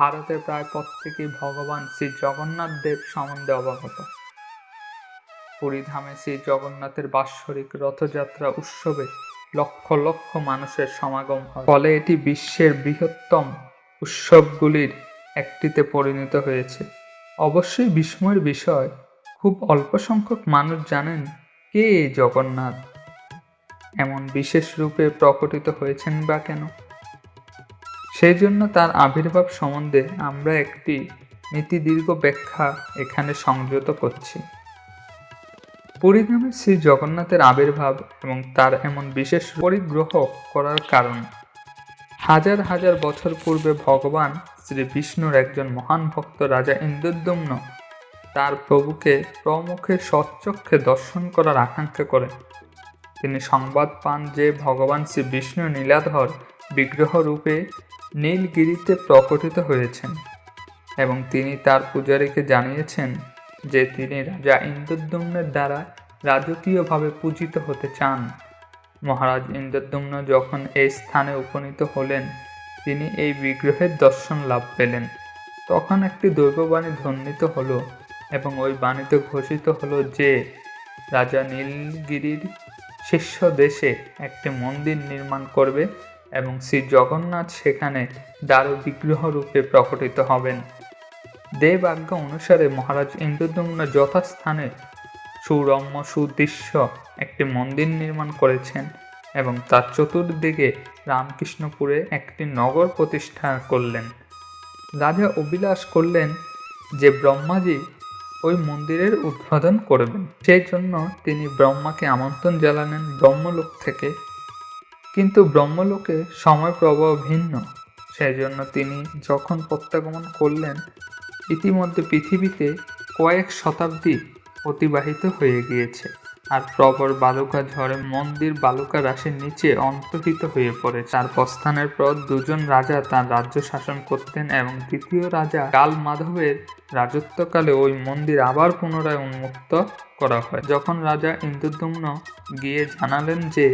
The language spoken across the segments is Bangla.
ভারতের প্রায় প্রত্যেকেই ভগবান শ্রী জগন্নাথ দেব সম্বন্ধে অবগত। পুরীধামে শ্রী জগন্নাথের বাৎসরিক রথযাত্রা উৎসবে লক্ষ লক্ষ মানুষের সমাগম হয়। ফলে এটি বিশ্বের বৃহত্তম উৎসবগুলির একটিতে পরিণত হয়েছে। অবশ্যই বিস্ময়ের বিষয়, খুব অল্প সংখ্যক মানুষ জানেন কে জগন্নাথ। এমন বিশেষ রূপে প্রকটিত হয়েছেন বা কেন? সেই জন্য তার আবির্ভাব সম্বন্ধে আমরা একটি নীতিদীর্ঘ ব্যাখ্যা এখানে সংযত করছি। পুরীধামে শ্রী জগন্নাথের আবির্ভাব এবং তার এমন বিশেষ পরিগ্রহ করার কারণ, হাজার হাজার বছর পূর্বে ভগবান শ্রী বিষ্ণুর একজন মহান ভক্ত রাজা ইন্দ্রদ্যম্ন তার প্রভুকে প্রমুখে সচ্চক্ষে দর্শন করার আকাঙ্ক্ষা করেন। তিনি সংবাদ পান যে ভগবান শ্রী বিষ্ণু নীলাধর বিগ্রহ রূপে নীলগিরিতে প্রকটিত হয়েছেন এবং তিনি তার পূজারীকে জানিয়েছেন যে তিনি রাজা ইন্দ্রদ্যুম্নের দ্বারা রাজকীয়ভাবে পূজিত হতে চান। মহারাজ ইন্দ্রদ্যুম্ন যখন এই স্থানে উপনীত হলেন, তিনি এই বিগ্রহের দর্শন লাভ পেলেন। তখন একটি দৈববাণী ধ্বনিত হলো এবং ওই বাণীতে ঘোষিত হলো যে, রাজা নীলগিরির শীর্ষ দেশে একটি মন্দির নির্মাণ করবে এবং শ্রী জগন্নাথ সেখানে দারু বিগ্রহ রূপে প্রকটিত হবেন। দেব আজ্ঞা অনুসারে মহারাজ ইন্দ্রদম্ন যথাস্থানে সুরম্য সুদৃশ্য একটি মন্দির নির্মাণ করেছেন এবং তার চতুর্দিকে রামকৃষ্ণপুরে একটি নগর প্রতিষ্ঠা করলেন। রাজা অভিলাষ করলেন যে ব্রহ্মাজি ওই মন্দিরের উদ্বোধন করবেন। সেই জন্য তিনি ব্রহ্মাকে আমন্ত্রণ জানালেন ব্রহ্মলোক থেকে কিন্তু ব্রহ্মলোকে সময় প্রবাহ ভিন্ন। সেই জন্য তিনি যখন প্রত্যাগমন করলেন, ইতিমধ্যে পৃথিবীতে কয়েক শতাব্দী অতিবাহিত হয়ে গিয়েছে আর প্রবর বালুকা ঝড়ে মন্দির বালুকা রাশির নিচে অন্তর্হিত হয়ে পড়ে তার প্রস্থানের পর দুজন রাজা তার রাজ্য শাসন করতেন এবং তৃতীয় রাজা কাল মাধবের রাজত্বকালে ওই মন্দির আবার পুনরায় উন্মুক্ত করা হয়। যখন রাজা ইন্দ্রদম্ন গিয়ে জানালেন যে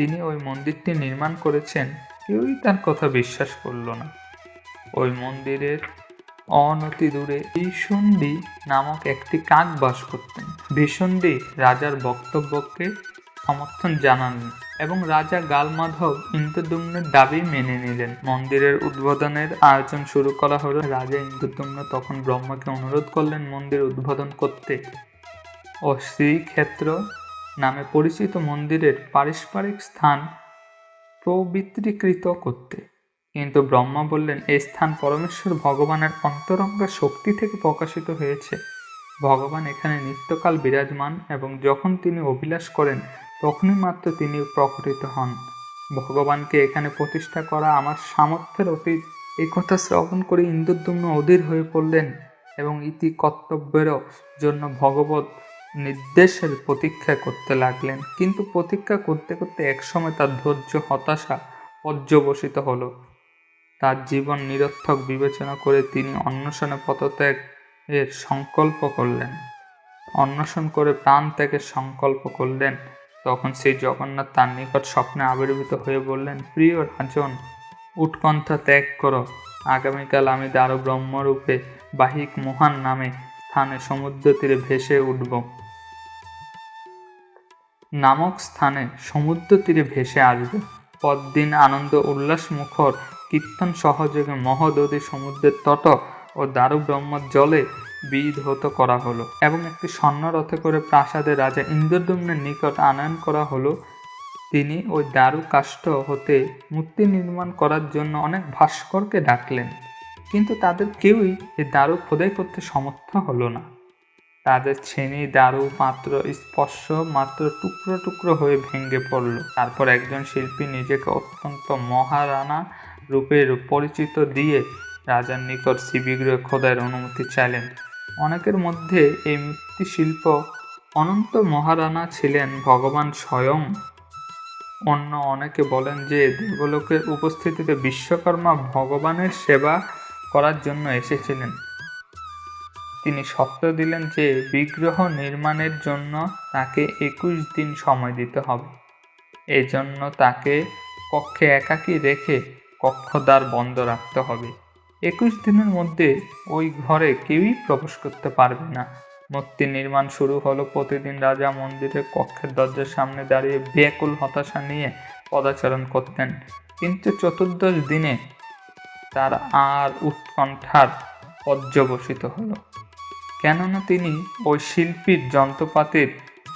তিনি ওই মন্দিরটি নির্মাণ করেছেন, কেউই তার কথা বিশ্বাস করল না। ওই মন্দিরের অনতি দূরে ভীষণ্ডী নামক একটি কাক বাস করতেন। ভীষণ্ডী রাজার বক্তব্যকে সমর্থন জানালেন এবং রাজা গালমাধব ইন্দ্রদুম্নের দাবি মেনে নিলেন। মন্দিরের উদ্বোধনের আয়োজন শুরু করা হলো। রাজা ইন্দ্রদুম্ন তখন ব্রহ্মাকে অনুরোধ করলেন মন্দির উদ্বোধন করতে। ও শ্রীক্ষেত্র নামে পরিচিত মন্দিরের পারস্পরিক স্থান পবিত্রীকৃত করতে। কিন্তু ব্রহ্মা বললেন এই স্থান পরমেশ্বর ভগবানের অন্তরঙ্গ শক্তি থেকে প্রকাশিত হয়েছে। ভগবান এখানে নিত্যকাল বিরাজমান এবং যখন তিনি অভিলাষ করেন, তখনই মাত্র তিনি প্রকটিত হন। ভগবানকে এখানে প্রতিষ্ঠা করা আমার সামর্থ্যের অতীত। এই কথা শ্রবণ করে ইন্দ্রদ্যুম্ন অধীর হয়ে পড়লেন এবং ইতি কর্তব্যেরও জন্য ভগবত নির্দেশের প্রতীক্ষা করতে লাগলেন। কিন্তু প্রতীক্ষা করতে করতে একসময় তার ধৈর্য, হতাশা পর্যবসিত হলো। তার জীবন নিরর্থক বিবেচনা করে তিনি অন্বেষণে পদত্যাগ এর সংকল্প করলেন। অন্বেষণ করে প্রাণ ত্যাগের সংকল্প করলেন। তখন সেই জগন্নাথ তার নিকট স্বপ্নে আবির্ভূত হয়ে বললেন, প্রিয় রাজন, উৎকণ্ঠা ত্যাগ করো। আগামীকাল আমি দারু ব্রহ্মরূপে বাহিক মহান নামে স্থানে সমুদ্র তীরে ভেসে উঠব। নামক স্থানে সমুদ্র তীরে ভেসে আসবে। পরদিন আনন্দ, উল্লাস, মুখর, কীর্তন সহযোগে মহোদধি, সমুদ্রের তট ও দারু ব্রহ্মর জলে বিধৌত করা হলো এবং একটি স্বর্ণ রথে করে প্রাসাদে রাজা ইন্দ্রদম্নের নিকট আনয়ন করা হলো। তিনি ওই দারু কাষ্ঠ হতে মূর্তি নির্মাণ করার জন্য অনেক ভাস্করকে ডাকলেন, কিন্তু তাদের কেউই এই দারু খোদাই করতে সমর্থ হলো না। তাদের ছেনি দারু মাত্র স্পর্শ, মাত্র টুকরো টুকরো হয়ে ভেঙে পড়ল। তারপর একজন শিল্পী নিজেকে অত্যন্ত মহারানা রূপের পরিচিত দিয়ে রাজার নিকট শিবিগ্রহ খোদাইয়ের অনুমতি চাইলেন। অনেকের মধ্যে এই মূর্তি শিল্প অনন্ত মহারানা ছিলেন, ভগবান স্বয়ং। অন্য অনেকে বলেন যে দেবলোকের উপস্থিতিতে বিশ্বকর্মা ভগবানের সেবা করার জন্য এসেছিলেন। তিনি সত্য দিলেন যে বিগ্রহ নির্মাণের জন্য তাকে একুশ দিন সময় দিতে হবে। এজন্য তাকে কক্ষে একাকী রেখে কক্ষদ্বার বন্ধ রাখতে হবে। একুশ দিনের মধ্যে ওই ঘরে কেউই প্রবেশ করতে পারবে না। মূর্তি নির্মাণ শুরু হলো প্রতিদিন রাজা মন্দিরের কক্ষের দরজার সামনে দাঁড়িয়ে ব্যাকুল হতাশা নিয়ে পদাচরণ করতেন। কিন্তু চতুর্দশ দিনে তার আর উৎকণ্ঠার পর্যবসিত হলো। কেননা তিনি ওই শিল্পীর যন্ত্রপাতির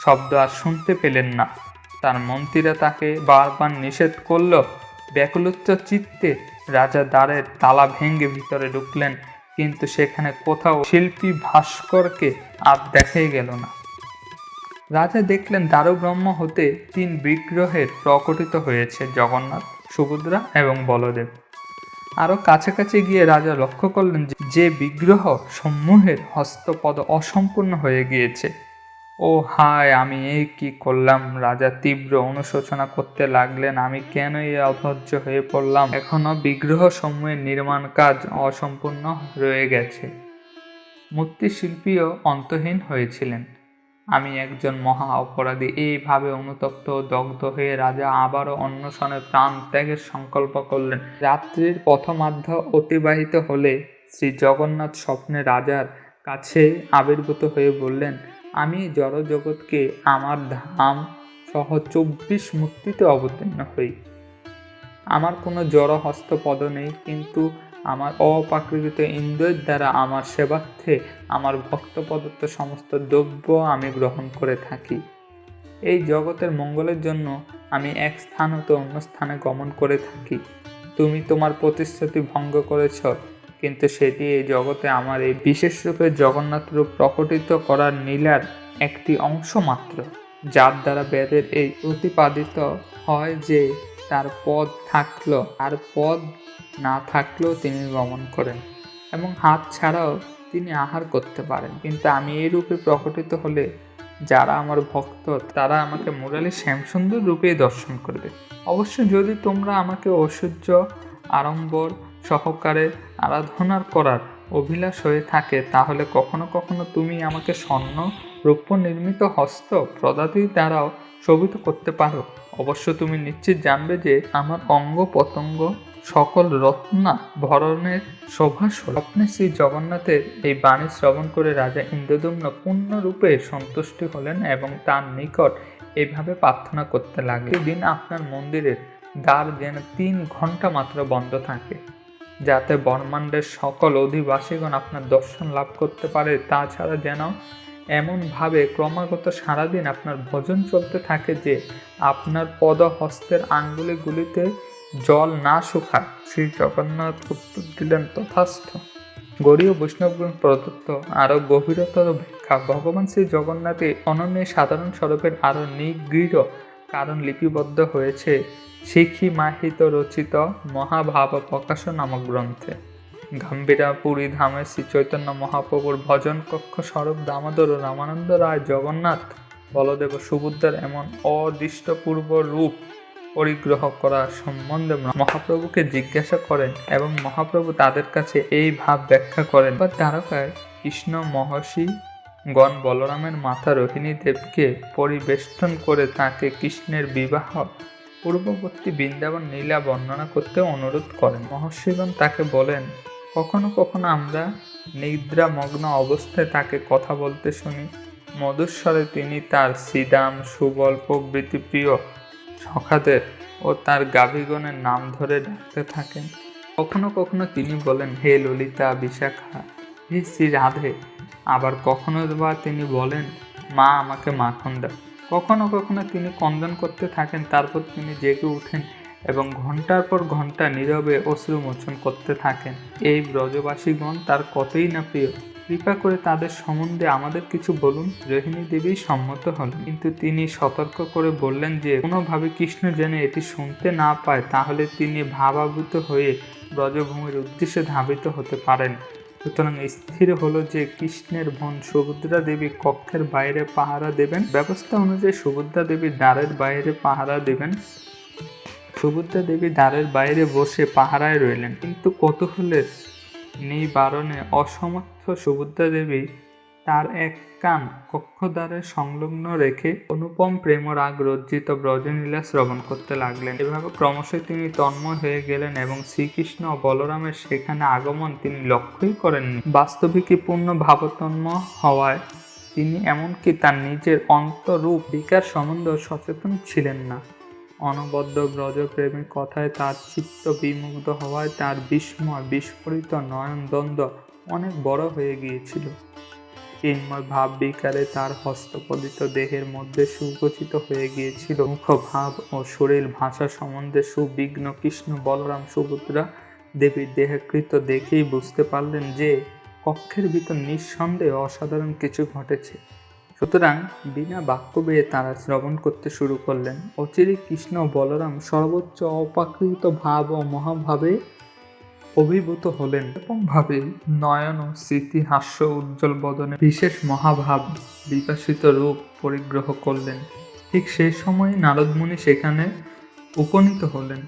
শব্দ আর শুনতে পেলেন না। তার মন্ত্রীরা তাকে বারবার নিষেধ করল ব্যাকুলোচ্চ চিত্তে রাজা দ্বারের তালা ভেঙে ভিতরে ঢুকলেন, কিন্তু সেখানে কোথাও শিল্পী ভাস্করকে আর দেখাই গেল না। রাজা দেখলেন দারুব্রহ্ম হতে তিন বিগ্রহের প্রকটিত হয়েছে জগন্নাথ, সুভদ্রা এবং বলদেব। আরও কাছাকাছি গিয়ে রাজা লক্ষ্য করলেন যে- বিগ্রহ সমূহের হস্তপদ অসম্পূর্ণ হয়ে গিয়েছে। ও হায়, আমি এই কি করলাম? রাজা তীব্র অনুশোচনা করতে লাগলেন, আমি কেন এই অধৈর্য হয়ে পড়লাম? এখনও বিগ্রহ সমূহের নির্মাণ কাজ অসম্পূর্ণ রয়ে গেছে। মূর্তিশিল্পীও অন্তহীন হয়েছিলেন। আমি একজন মহা অপরাধী। এইভাবে অনুতপ্ত, দগ্ধ হয়ে রাজা আবারও অন্বেষণে প্রাণ ত্যাগের সংকল্প করলেন। রাত্রির পথমাধ্য অতিবাহিত হলে শ্রী জগন্নাথ স্বপ্নে রাজার কাছে আবির্ভূত হয়ে বললেন, আমি জড় জগৎকে আমার ধাম সহ চব্বিশ মূর্তিতে অবতীর্ণ হই। আমার কোনো জড় হস্তপদ নেই, কিন্তু আমার অপ্রাকৃত ইন্দ্রের দ্বারা আমার সেবার্থে, আমার ভক্ত প্রদত্ত সমস্ত দ্রব্য আমি গ্রহণ করে থাকি। এই জগতের মঙ্গলের জন্য আমি এক স্থান হতে অন্য স্থানে গমন করে থাকি। তুমি তোমার প্রতিশ্রুতি ভঙ্গ করেছ, কিন্তু সেটি এই জগতে আমার এই বিশেষ রূপে জগন্নাথ রূপ প্রকটিত করার নীলার একটি অংশ মাত্র, যার দ্বারা বেদের এই প্রতিপাদিত হয় যে তার পদ থাকল। আর পদ না থাকলেও তিনি গমন করেন এবং হাত ছাড়াও তিনি আহার করতে পারেন। কিন্তু আমি এই রূপে প্রকটিত হলে যারা আমার ভক্ত, তারা আমাকে মুরালি শ্যামসুন্দর রূপেই দর্শন করবে। অবশ্য যদি তোমরা আমাকে ঐশ্বর্য, আড়ম্বর সহকারে আরাধনার করার অভিলাষ হয়ে থাকে, তাহলে কখনো কখনো তুমি আমাকে স্বর্ণ রৌপ্য নির্মিত হস্ত প্রদাতির দ্বারাও শোভিত করতে পারো। অবশ্য তুমি নিশ্চিত জানবে যে আমার অঙ্গ পতঙ্গ সকল রত্না ভরণের শোভা স্বপ্নে শ্রী জগন্নাথের এই বাণী শ্রবণ করে রাজা ইন্দ্রদম্ন পূর্ণরূপে সন্তুষ্টি হলেন এবং তার নিকট এইভাবে প্রার্থনা করতে লাগলেন। দিন আপনার মন্দিরের দ্বার যেন তিন ঘণ্টা মাত্র বন্ধ থাকে, যাতে ব্রহ্মাণ্ডের সকল অধিবাসীগণ আপনার দর্শন লাভ করতে পারে। তাছাড়া যেন এমনভাবে ক্রমাগত সারাদিন আপনার ভজন চলতে থাকে যে আপনার পদ হস্তের আঙ্গুলিগুলিতে জল না শুকায় শ্রী জগন্নাথ উত্তর দিলেন তথাস্থ। গৌরীয় বৈষ্ণবগণ প্রদত্ত আরও গভীরতর ব্যাখ্যা ভগবান শ্রী জগন্নাথে অনন্য সাধারণ স্বরূপের আরও নিগৃঢ় কারণ লিপিবদ্ধ হয়েছে শিখি মাহিত রচিত মহাভাব প্রকাশ নামক গ্রন্থে। গাম্ভীরা পুরী ধামে শ্রী চৈতন্য মহাপ্রভুর ভজন কক্ষ স্বরূপ দামোদর ও রামানন্দ রায় জগন্নাথ বলদেব ও সুভদ্রার এমন অদৃষ্টপূর্ব রূপ পরিগ্রহ করা সম্বন্ধে মহাপ্রভুকে জিজ্ঞাসা করেন এবং মহাপ্রভু তাদের কাছে এই ভাব ব্যাখ্যা করেন। বা দ্বারকায় কৃষ্ণ মহর্ষি গণ বলরামের মাথা রোহিণী দেবকে পরিবেষ্টন করে তাকে কৃষ্ণের বিবাহ পূর্ববর্তী বৃন্দাবন নীলা বর্ণনা করতে অনুরোধ করেন। মহর্ষিগণ তাকে বলেন, কখনো কখনো আমরা নিদ্রামগ্ন অবস্থায় তাকে কথা বলতে শুনি। মধুস্বরে তিনি তার শ্রীদাম, সুবল প্রভৃতি প্রিয় সখাদের ও তার গাভীগণের নাম ধরে ডাকতে থাকেন। কখনো কখনো তিনি বলেন, হে ললিতা বিশাখা হে শ্রী রাধে। আবার কখনো বা তিনি বলেন, মা, আমাকে মাখন দাও। কখনো কখনো তিনি কন্দন করতে থাকেন, তারপর তিনি জেগে উঠেন এবং ঘণ্টার পর ঘণ্টা নীরবে অশ্রু মোচন করতে থাকেন। এই ব্রজবাসীগণ তার কতই না প্রিয়। কৃপা করে তাদের সম্বন্ধে আমাদের কিছু বলুন। রোহিণী দেবী সম্মত হলেন। কিন্তু তিনি সতর্ক করে বললেন যে, কোনোভাবে কৃষ্ণ যেন এটি শুনতে না পায়, তাহলে তিনি ভাবাভূত হয়ে ব্রজভূমির উদ্দেশ্যে ধাবিত হতে পারেন। সুতরাং স্থির হলো যে, কৃষ্ণের বোন সুভদ্রা দেবী কক্ষের বাইরে পাহারা দেবেন। ব্যবস্থা অনুযায়ী সুভদ্রা দেবী দ্বারের বাইরে পাহারা দেবেন। সুভদ্রা দেবী দ্বারের বাইরে বসে পাহারায় রইলেন। কিন্তু কৌতূহলের নিবারণে অসমর্থ সুভদ্রা দেবী তার এক কান কক্ষদ্বারে সংলগ্ন রেখে অনুপম প্রেম রাগ রজ্জিত ব্রজনীলা শ্রবণ করতে লাগলেন। এভাবে ক্রমশই তিনি তন্ময় হয়ে গেলেন এবং শ্রীকৃষ্ণ ও বলরামের সেখানে আগমন তিনি লক্ষ্যই করেননি। বাস্তবিকই পূর্ণ ভাবতন্ম হওয়ায় তিনি এমনকি তার নিজের অন্তরূপ বিকার সম্বন্ধে সচেতন ছিলেন না। অনবদ্য ব্রজপ্রেমের কথায় তার চিত্ত বিমুগ্ধ হওয়ায় তার বিস্ময় বিস্ফোরিত নয়ন দ্বন্দ্ব অনেক বড় হয়ে গিয়েছিল। চিন্ময় ভাব বিকারে তার হস্তপলিত দেহের মধ্যে সুগঠিত হয়ে গিয়েছিল। মুখ ভাব ও শরীর ভাষা সম্বন্ধে সুবিঘ্ন কৃষ্ণ বলরাম সুভদ্রা দেবীর দেহকৃত দেখেই বুঝতে পারলেন যে কক্ষের ভিতর নিঃসন্দেহে অসাধারণ কিছু ঘটেছে। সুতরাং বিনা বাক্য বেয়ে তারা শ্রবণ করতে শুরু করলেন। অচিরে কৃষ্ণ বলরাম সর্বোচ্চ অপাকৃত ভাব ও মহাভাবে অভিভূত হলেন এরকম ভাবে নয়ন ও স্মৃতি হাস্য উজ্জ্বল বদনে বিশেষ মহাভাব বিকশিত রূপ পরিগ্রহ করলেন। ঠিক সেই সময় নারদমুনি সেখানে উপনীত হলেন।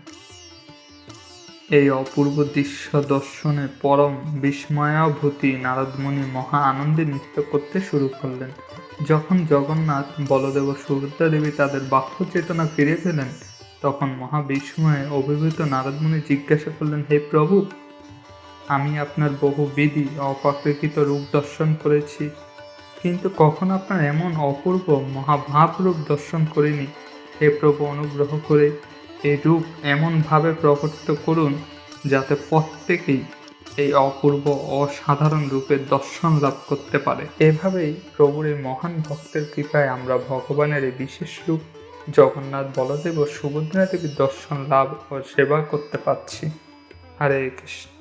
এই অপূর্ব দৃশ্য দর্শনে পরম বিস্ময়াভূতি নারদমুনি মহা আনন্দে নৃত্য করতে শুরু করলেন। যখন জগন্নাথ বলদেব সুভদ্রা দেবী তাদের বাক্য চেতনা ফিরে পেলেন, তখন মহা বিস্ময়ে অভিভূত নারদমুনি জিজ্ঞাসা করলেন, হে প্রভু, আমি আপনার বহু বিধি অপ্রাকৃত রূপ দর্শন করেছি, কিন্তু কখন আপনার এমন অপূর্ব মহাভাব রূপ দর্শন করিনি? হে প্রভু, অনুগ্রহ করে এই রূপ এমনভাবে প্রকটিত করুন যাতে প্রত্যেকেই এই অপূর্ব অসাধারণ রূপের দর্শন লাভ করতে পারে। এভাবেই প্রভুর এই মহান ভক্তের কৃপায় আমরা ভগবানের এই বিশেষ রূপ, জগন্নাথ বলদেব ও সুভদ্রা দেবীর দর্শন লাভ ও সেবা করতে পারছি। হরে কৃষ্ণ।